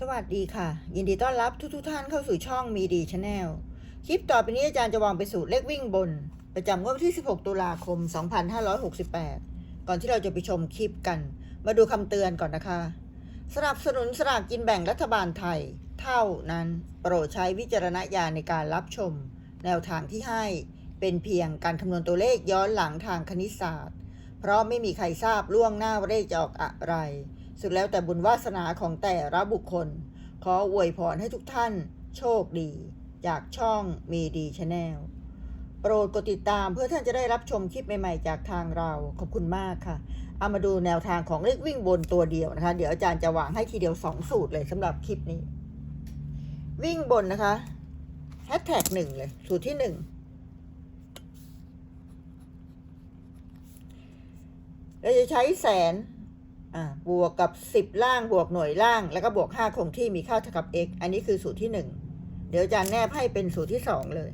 สวัสดีค่ะ ยินดีต้อนรับทุกทท่านเข้าสู่ช่องมีดีชาแนลคลิปต่อไปนี้อาจารย์จะวางไปสู่เลขวิ่งบน ประจำวดวันที่ 16 ตุลาคม 2568 ก่อนที่เราจะไปชมคลิปกัน มาดูคำเตือนก่อนนะคะ สนับสนุนสลากกินแบ่งรัฐบาลไทย เท่านั้นโปรดใช้วิจารณญาณในการรับชม แนวทางที่ให้เป็นเพียงการคำนวณตัวเลขย้อนหลังทางคณิตศาสตร์ เพราะไม่มีใครทราบล่วงหน้าว่าเลขจะออกอะไร สุดแล้วแต่บุญวาสนาของแต่ละบุคคล ขออวยพรให้ทุกท่านโชคดี จากช่องมีดีชาแนลโปรดกดติดตามเพื่อท่านจะได้รับชมคลิปใหม่ๆ จากทางเราขอบคุณมากค่ะ เอามาดูแนวทางของเลขวิ่งบนตัวเดียวนะคะ เดี๋ยวอาจารย์จะวางให้ทีเดียว 2 สูตรเลยสำหรับคลิปนี้ วิ่งบนนะคะแฮชแท็กหนึ่งเลย สูตรที่หนึ่งเราจะใช้แสน บวกกับสิบล่างบวกหน่วยล่าง แล้วก็บวกห้าคงที่มีค่าเท่ากับ x อันนี้คือสูตรที่หนึ่งเดี๋ยวอาจารย์แนบให้เป็นสูตรที่สองเลย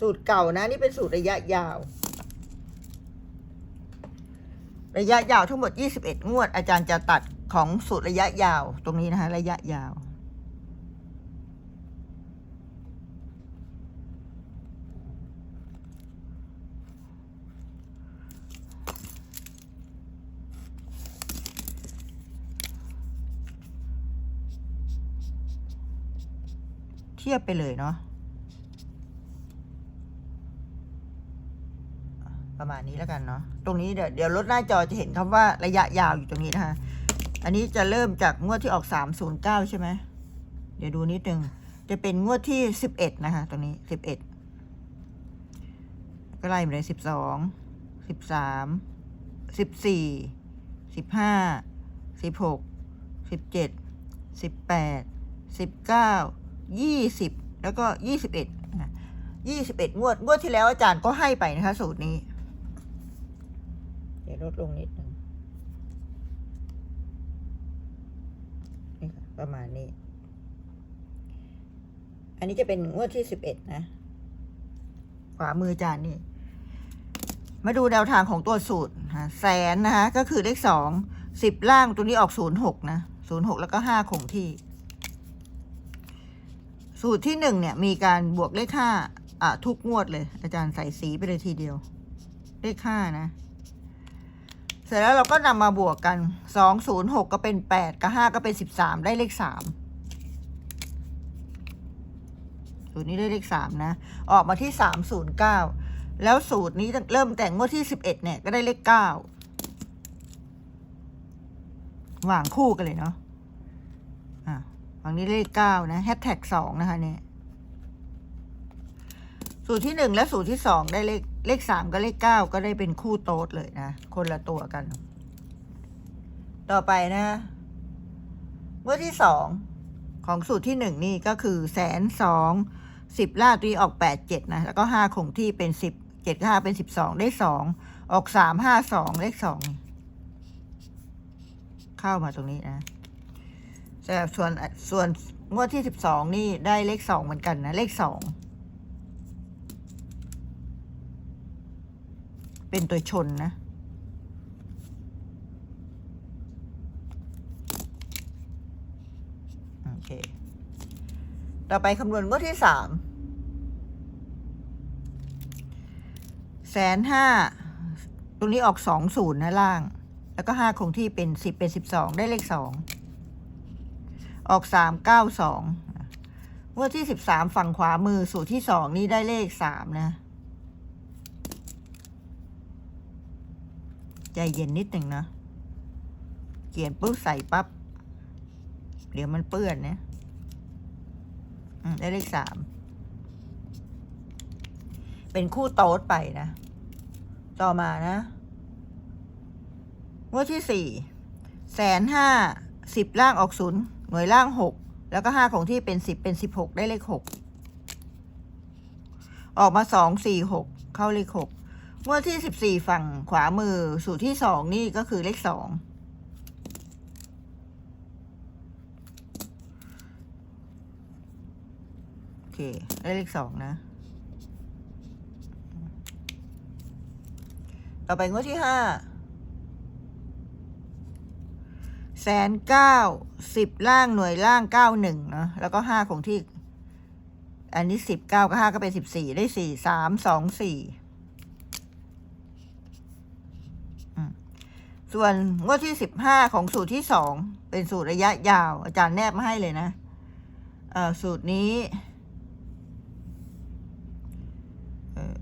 สูตรเก่านะนี่เป็นสูตรระยะยาว ระยะยาวทั้งหมด 21 งวด อาจารย์จะตัดของสูตรระยะยาว ตรงนี้นะคะระยะยาว เทียบไปเลยเนาะประมาณนี้แล้วกันเนาะตรงนี้เดี๋ยวเดี๋ยวลดหน้าจอจะเห็นคำว่าระยะยาวอยู่ตรงนี้นะคะ อันนี้จะเริ่มจากงวดที่ออกสามศูนย์เก้าใช่ไหมเดี๋ยวดูนิดนึงจะเป็นงวดที่สิบเอ็ดนะคะตรงนี้สิบเอ็ดก็ไล่มาเลยสิบสองสิบสามสิบสี่สิบห้าสิบหกสิบเจ็ดสิบแปดสิบเก้า ยี่สิบแล้วก็ยี่สิบเอ็ดยี่สิบเอ็ดงวด งวดที่แล้วอาจารย์ก็ให้ไปนะคะ สูตรนี้ เดี๋ยวลดลงนิดนึงนี่ค่ะประมาณนี้ อันนี้จะเป็นงวดที่สิบเอ็ดนะ ขวามืออาจารย์นี่ มาดูแนวทางของตัวสูตรนะแสนนะคะ ก็คือเลขสองสิบล่างตัวนี้ออกศูนย์หกนะศูนย์หกแล้วก็ห้าคงที่ สูตรที่หนึ่งเนี่ยมีการบวกเลขห้าอะทุกงวดเลย อาจารย์ใส่สีไปเลยทีเดียว เลขห้านะ เสร็จแล้วเราก็นำมาบวกกันสองศูนย์หกก็เป็นแปดกับห้าก็เป็นสิบสามได้เลขสามสูตรนี้ได้เลขสามนะ ออกมาที่สามศูนย์เก้าแล้วสูตรนี้เริ่มแต่งงวดที่สิบเอ็ดเนี่ยก็ได้เลขเก้าหว่างคู่กันเลยเนาะอะ ฝั่งนี้เลขเก้านะแฮชแท็กสองนะคะเนี่ยสูตรที่หนึ่งและสูตรที่สองได้เลขเลขสามกับเลขเก้าก็ได้เป็นคู่โต๊ดเลยนะ คนละตัวกัน ต่อไปนะเมื่อที่สองของสูตรที่หนึ่งนี่ก็คือแสนสองสิบล่าตีออกแปดเจ็ดนะ แล้วก็ห้าคงที่เป็นสิบเจ็ดห้าเป็นสิบสองได้สองออกสามห้าสองเลขสองเข้ามาตรงนี้นะ แต่ส่วนส่วนงวดที่สิบสองนี่ได้เลขสองเหมือนกันนะ เลขสองเป็นตัวชนนะโอเค ต่อไปคำนวณงวดที่สามแสนห้าตรงนี้ออกสองศูนย์นะล่าง แล้วก็ห้าคงที่เป็นสิบเป็นสิบสองได้เลขสอง ออกสามเก้าสองงวดที่สิบสามฝั่งขวามือสูตรที่สองนี่ได้เลขสามนะ ใจเย็นนิดหนึ่งนะ เขียนปุ๊บใส่ปับ๊บ เดี๋ยวมันเปื้อนนะได้เลขสาม เป็นคู่โต๊ดไปนะ ต่อมานะงวดที่สี่แสนห้าสิบล่างออกศูนย์ หน่วยล่าง 6 แล้วก็ 5 ของที่เป็น 10 เป็น 16 ได้เลข 6 ออกมา 2 4 6 เข้าเลข 6 งวดที่ 14 ฝั่งขวามือสูตรที่ 2 นี่ก็คือเลข 2 โอเค ได้เลข 2 นะ ต่อไปงวดที่ 5 แสนเก้าสิบล่างหน่วยล่างเก้าหนึ่งเนาะแล้วก็ห้าคงที่ อันนี้สิบเก้าก็ห้าก็เป็นสิบสี่ได้สี่สามสองสี่ส่วนงวดที่สิบห้าของสูตรที่สองเป็นสูตรระยะยาว อาจารย์แนบมาให้เลยนะเอ่อสูตรนี้เอ่อ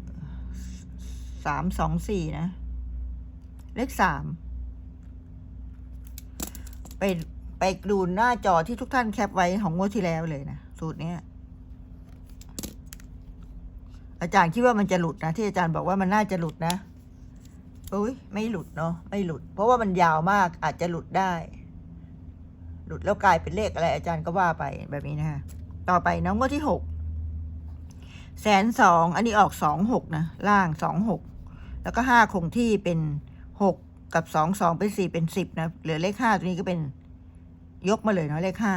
สามสองสี่นะ เลขสาม ไปไปดูหน้าจอที่ทุกท่านแคปไว้ของงวดที่แล้วเลยนะ สูตรเนี้ย อาจารย์คิดว่ามันจะหลุดนะ ที่อาจารย์บอกว่ามันน่าจะหลุดนะอุ้ยไม่หลุดเนาะไม่หลุด เพราะว่ามันยาวมากอาจจะหลุดได้ หลุดแล้วกลายเป็นเลขอะไร อาจารย์ก็ว่าไปแบบนี้นะฮะต่อไปน้องงวดที่หกแสนสองอันนี้ออกสองหกนะ ล่างสองหกแล้วก็ห้าคงที่เป็นหก กับสองสองเป็นสี่เป็นสิบนะเหลือเลขห้าตัวนี้ก็เป็นยกมาเลยเนาะเลขห้า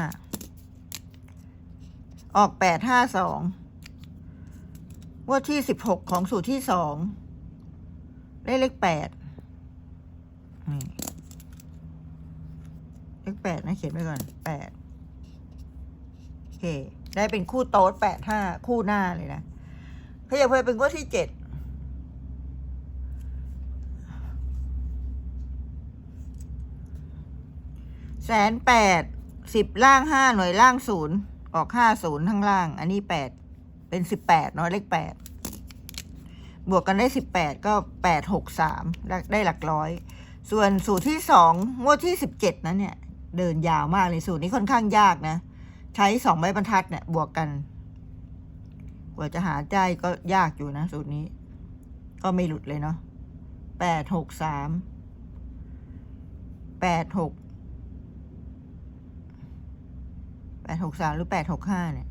ออกแปดห้าสองงวดที่สิบหกของสูตรที่สองได้เลขแปดนี่เลขแปดนะเขียนไว้ก่อนแปดโอเค ได้เป็นคู่โต๊ดแปดห้าคู่หน้าเลยนะขยับไปเป็นงวดที่เจ็ด แสนแปดสิบล่างห้าหน่วยล่างศูนย์ออกห้าศูนย์ทั้งล่าง อันนี้แปดเป็นสิบแปดเนาะเลขแปดบวกกันได้สิบแปดก็แปดหกสามได้หลักร้อย ส่วนสูตรที่สองงวดที่สิบเจ็ดนั้นเนี่ย เดินยาวมากเลยสูตรนี้ค่อนข้างยากนะ ใช้สองใบบรรทัดเนี่ยบวกกัน กว่าจะหาใจก็ยากอยู่นะ สูตรนี้ ก็ไม่หลุดเลยเนาะแปดหกสามแปดหกแป ดหกสามหรือแปดหกห้าเนี่ย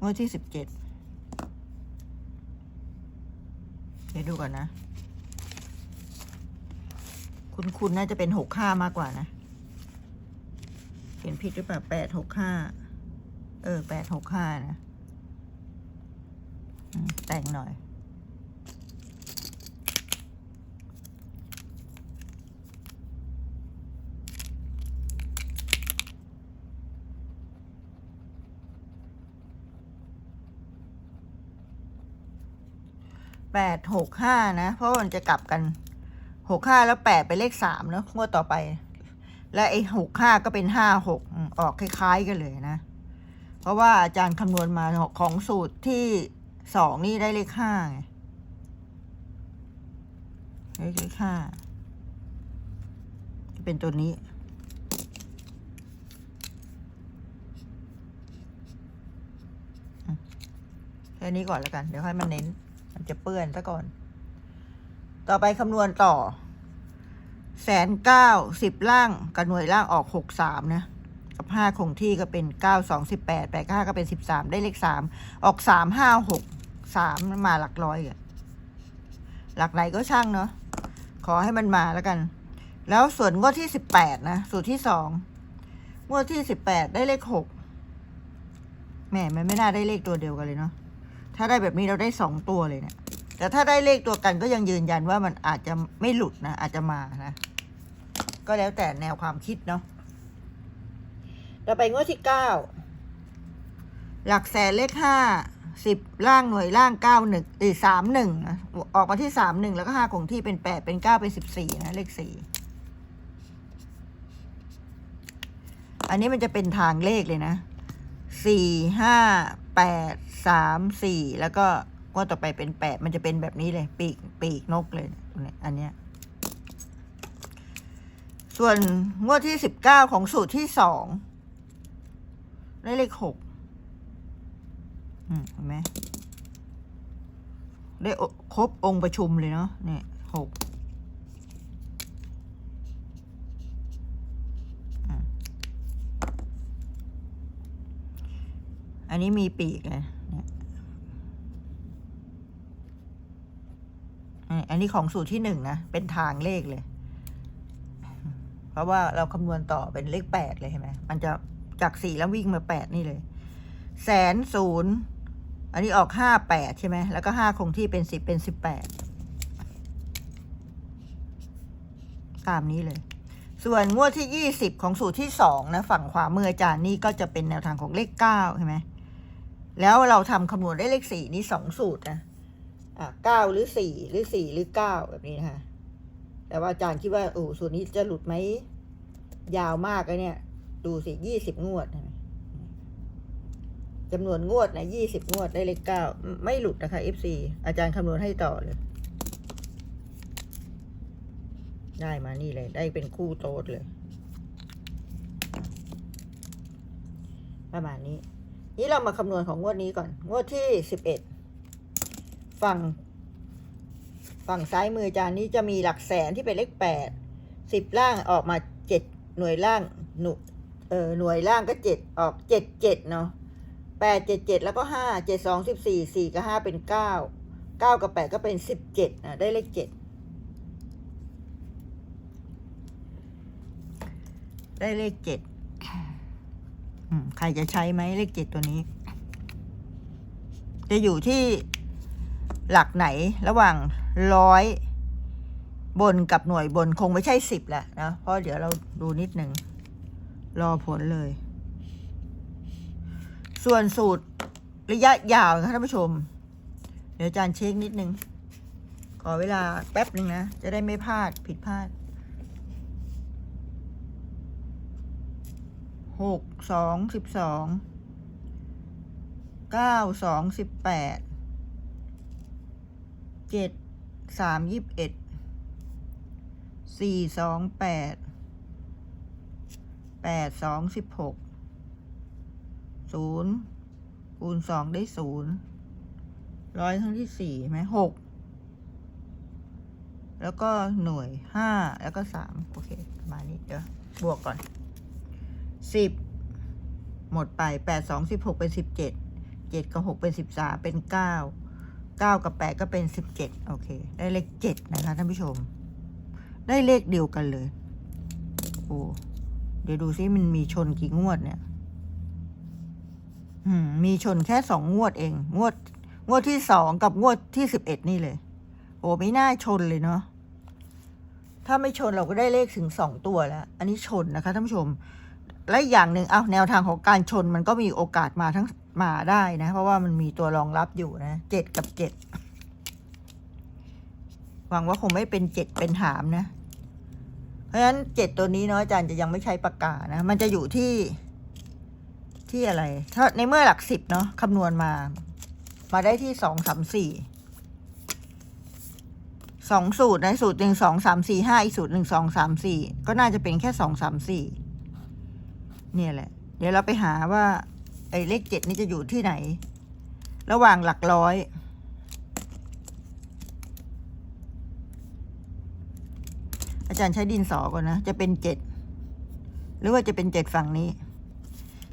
งวดที่สิบเจ็ดเดี๋ยวดูก่อนนะ คุณคุณน่าจะเป็นหกห้ามากกว่านะเขียนผิดหรือเปล่าแปดหกห้าเออแปดหกห้านะแต่งหน่อย แปดหกห้านะ เพราะมันจะกลับกันหกห้าแล้วแปดไปนเลขสามเนาะงวดต่อไป และไอ้หกห้าก็เป็นห้าหกออกคล้ายๆกันเลยนะ เพราะว่าอาจารย์คำนวณมาของสูตรที่สองนี่ได้เลขห้าไงเลขห้าจะเป็นตัวนี้แค่นี้ก่อนแล้วกัน เดี๋ยวให้มันเน้น จะเปื้อนซะก่อน ต่อไปคำนวณต่อแสนเก้าสิบล่างกับหน่วยล่างออกหกสามนะ กับห้าคงที่ก็เป็นเก้าสองสิบแปดแปดห้าก็เป็นสิบสามได้เลขสามออกสามห้าหกสามมาหลักร้อยอะหลักไหนก็ช่างเนาะขอให้มันมาแล้วกัน แล้วส่วนงวดที่สิบแปดนะสูตรที่สองงวดที่สิบแปดได้เลขหกแหมมันไม่น่าได้เลขตัวเดียวกันเลยเนาะถ้าได้แบบนี้เราได้สองตัวเลยเนะี่ย แต่ถ้าได้เลขตัวกันก็ยังยืนยันว่ามันอาจจะไม่หลุดนะ อาจจะมานะ ก็แล้วแต่แนวความคิดเนาะเราไปงวดที่เก้าหลักแสนเลขห้าสิบล่างหน่วยล่างเก้าหนึ่งอีสามหนึ่งออกมาที่สามหนึ่งแล้วก็ห้าคงที่เป็นแปดเป็นเก้าเป็นสิบสี่นะ เลขสี่อันนี้มันจะเป็นทางเลขเลยนะสี่ห้าแปดสามสี่แล้วก็ งวดต่อไปเป็นแปดมันจะเป็นแบบนี้เลย ปีกปีกนกเลยเนี่ยอันเนี้ยส่วนงวดที่สิบเก้าของสูตรที่สองได้เลขหกเห็นไหมได้ครบองค์ประชุมเลยเนาะเนี่ยหกอันนี้มีปีกเลยเนี่ย อันนี้ของสูตรที่หนึ่งนะ เป็นทางเลขเลย เพราะว่าเราคำนวณต่อเป็นเลขแปดเลยเห็นไหมมันจะจากสี่แล้ววิ่งมาแปดนี่เลย แสนศูนย์อันนี้ออกห้าแปดใช่ไหม แล้วก็ห้าคงที่เป็นสิบเป็นสิบแปดตามนี้เลย ส่วนงวดที่ยี่สิบของสูตรที่สองนะ ฝั่งขวามืออาจารย์นี่ก็จะเป็นแนวทางของเลขเก้าใช่ไหมแล้วเราทำคำนวณได้เลขสี่นี่สองสูตรนะ อะเก้าหรือสี่หรือสี่หรือเก้าแบบนี้นะคะแต่ว่าอาจารย์คิดว่าโอ้สูตรนี้จะหลุดไหมยาวมากเลยเนี่ย ดูสิยี่สิบงวดจำนวนงวดนะยี่สิบงวดได้เลขเก้าไม่หลุดนะคะ FC อาจารย์คำนวณให้ต่อเลย ได้มานี่เลย ได้เป็นคู่โต๊ดเลย ประมาณนี้ นี่เรามาคำนวณของงวดนี้ก่อน งวดที่สิบเอ็ด ฝั่ง ฝั่งซ้ายมือจารย์นี้จะมีหลักแสนที่เป็นเลขแปดสิบล่างออกมาเจ็ดหน่วยล่างหนุเออหน่วยล่างก็เจ็ดออกเจ็ดเจ็ดเนาะแปดเจ็ดเจ็ดแล้วก็ห้าเจ็ดสองสิบสี่สี่กับห้าเป็นเก้าเก้ากับแปดก็เป็นสิบเจ็ดนะได้เลขเจ็ดได้เลขเจ็ดใครจะใช้ไหมเลขเจ็ดตัวนี้ จะอยู่ที่ หลักไหนระหว่างร้อยบนกับหน่วยบนคงไม่ใช่สิบแหละนะเพราะเดี๋ยวเราดูนิดหนึ่งรอผลเลย ส่วนสูตรระยะยาวนะคะท่านผู้ชม เดี๋ยวอาจารย์เช็คนิดนึง ขอเวลาแป๊บหนึ่งนะ จะได้ไม่พลาดผิดพลาดหกสองสิบสองเก้าสองสิบแปด เจ็ดสามยี่สิบเอ็ดสี่สองแปดแปดสองสิบหกศูนย์คูณสองได้ศูนย์ร้อยครั้งที่สี่ไหมหกแล้วก็หน่วยห้าแล้วก็สามโอเคประมาณนี้เดี๋ยวบวกก่อนสิบหมดไปแปดสองสิบหกเป็นสิบเจ็ดเจ็ดกับหกเป็นสิบสามเป็นเก้า เก้ากับแปดก็เป็นสิบเจ็ดโอเค ได้เลขเจ็ดนะคะท่านผู้ชม ได้เลขเดียวกันเลย โอ้เดี๋ยวดูซิมันมีชนกี่งวดเนี่ยมมีชนแค่สองงวดเอง งวด งวดที่สองกับงวดที่สิบเอ็ดนี่เลย โอ้ไม่น่าชนเลยเนาะถ้าไม่ชนเราก็ได้เลขถึงสองตัวแล้ว อันนี้ชนนะคะท่านผู้ชม และอีกอย่างหนึ่งเอาแนวทางของการชนมันก็มีโอกาสมาทั้ง มาได้นะ เพราะว่ามันมีตัวรองรับอยู่นะเจ็ดกับเจ็ดหวังว่าคงไม่เป็นเจ็ดเป็นหามนะ เพราะฉะนั้นเจ็ดตัวนี้เนาะอาจารย์จะยังไม่ใช้ปากกานะ มันจะอยู่ที่ที่อะไร ถ้าในเมื่อหลักสิบเนาะคำนวณมา มาได้ที่สองสามสี่สองสูตรนะสูตรหนึ่งสองสามสี่ห้าอีกสูตรหนึ่งสองสามสี่ก็น่าจะเป็นแค่สองสามสี่เนี่ยแหละ เดี๋ยวเราไปหาว่า เลขเจ็ดนี่จะอยู่ที่ไหน ระหว่างหลักร้อย อาจารย์ใช้ดินสอก่อนนะ จะเป็นเจ็ดหรือว่าจะเป็นเจ็ดฝั่งนี้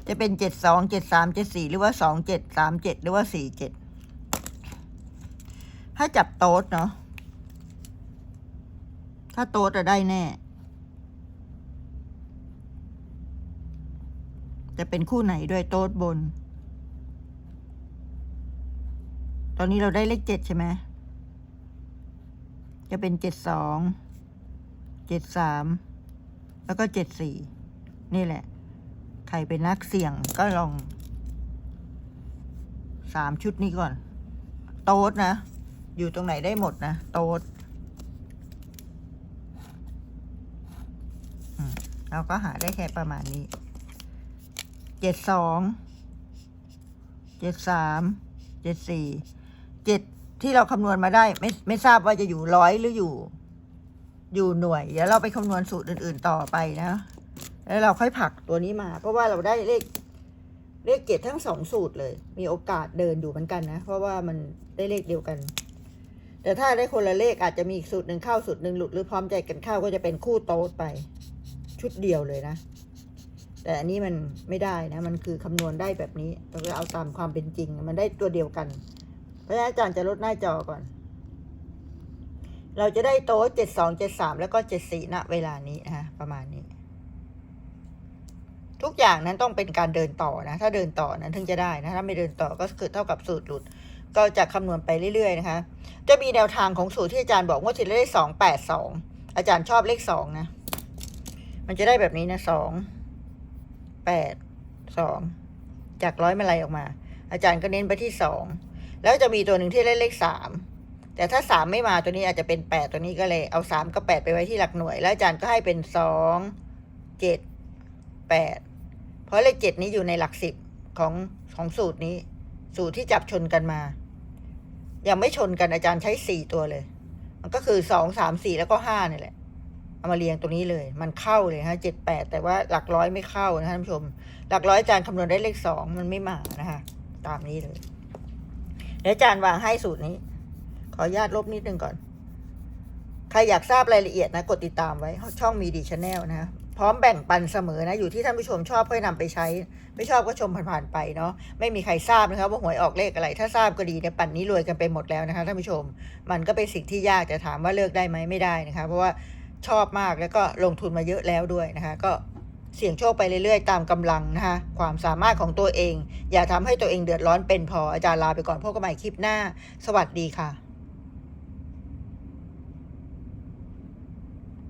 จะเป็นเจ็ดสองเจ็ดสามเจ็ดสี่หรือว่าสองเจ็ดสามเจ็ดหรือว่าสี่เจ็ดถ้าจับโต๊ดเนาะถ้าโต๊ดจะได้แน่ จะเป็นคู่ไหนด้วยโต๊ดบน ตอนนี้เราได้เลขเจ็ดใช่ไหมจะเป็นเจ็ดสอง เจ็ดสาม แล้วก็เจ็ดสี่ นี่แหละ ใครเป็นนักเสี่ยงก็ลองสามชุดนี้ก่อน โต๊ดนะ อยู่ตรงไหนได้หมดนะ โต๊ดเราก็หาได้แค่ประมาณนี้ เจ็ดสองเจ็ดสามเจ็ดสี่เจ็ดที่เราคำนวณมาได้ไม่ไม่ทราบว่าจะอยู่ร้อยหรืออยู่ อยู่หน่วย เดี๋ยวเราไปคำนวณสูตรอื่น ๆต่อไปนะ แล้วเราค่อยผลักตัวนี้มา เพราะว่าเราได้เลขเลขเจ็ดทั้งสองสูตรเลย มีโอกาสเดินอยู่เหมือนกันนะ เพราะว่ามันได้เลขเดียวกัน แต่ถ้าได้คนละเลขอาจจะมีอีกสูตรหนึ่งเข้าสูตรหนึ่งหลุดหรือพร้อมใจกันเข้าก็จะเป็นคู่โต๊ดไป ชุดเดียวเลยนะ แต่อันนี้มันไม่ได้นะ มันคือคำนวณได้แบบนี้เราก็เอาตามความเป็นจริง มันได้ตัวเดียวกัน เพราะฉะนั้นอาจารย์จะลดหน้าจอก่อน เราจะได้โต๊ะเจ็ดสองเจ็ดสามแล้วก็เจ็ดสี่ณเวลานี้นะประมาณนี้ ทุกอย่างนั้นต้องเป็นการเดินต่อนะ ถ้าเดินต่อนั้นถึงจะได้นะ ถ้าไม่เดินต่อก็คือเท่ากับสูตรหลุด ก็จะคำนวณไปเรื่อยๆนะคะ จะมีแนวทางของสูตรที่อาจารย์บอกว่าที่ได้สองแปดสองอาจารย์ชอบเลขสองนะ มันจะได้แบบนี้นะสอง แปดสองจากร้อยมาลัยออกมา อาจารย์ก็เน้นไปที่สองแล้วจะมีตัวหนึ่งที่เลขเลขสามแต่ถ้าสามไม่มาตัวนี้อาจจะเป็นแปดตัวนี้ก็เลยเอาสามกับแปดไปไว้ที่หลักหน่วย แล้วอาจารย์ก็ให้เป็นสองเจ็ดแปดเพราะเลขเจ็ดนี้อยู่ในหลักสิบของของสูตรนี้ สูตรที่จับชนกันมา ยังไม่ชนกันอาจารย์ใช้สี่ตัวเลย มันก็คือสองสามสี่แล้วก็ห้านี่แหละ เอามาเรียงตัวนี้เลย มันเข้าเลยฮะเจ็ดแปดแต่ว่าหลักร้อยไม่เข้านะท่านผู้ชม หลักร้อยอาจารย์คำนวณได้เลขสองมันไม่มานะคะ ตามนี้เลยเดี๋ยวอาจารย์วางให้สูตรนี้ ขออนุญาตลบนิดนึงก่อน ใครอยากทราบรายละเอียดนะกดติดตามไว้ช่องมีดีชาแนลนะพร้อมแบ่งปันเสมอนะ อยู่ที่ท่านผู้ชมชอบก็นำไปใช้ ไม่ชอบก็ชมผ่านๆไปเนาะไม่มีใครทราบนะครับว่าหวยออกเลขอะไร ถ้าทราบก็ดีเนี่ยปั่นนี้รวยกันไปหมดแล้วนะคะท่านผู้ชม มันก็เป็นสิ่งที่ยากแต่ถามว่าเลิกได้ไหมไม่ได้นะคะเพราะว่า ชอบมากแล้วก็ลงทุนมาเยอะแล้วด้วยนะคะ ก็เสี่ยงโชคไปเรื่อยๆ ตามกำลังนะคะ ความสามารถของตัวเอง อย่าทำให้ตัวเองเดือดร้อนเป็นพออาจารย์ลาไปก่อนพบกันใหม่คลิปหน้า สวัสดีค่ะ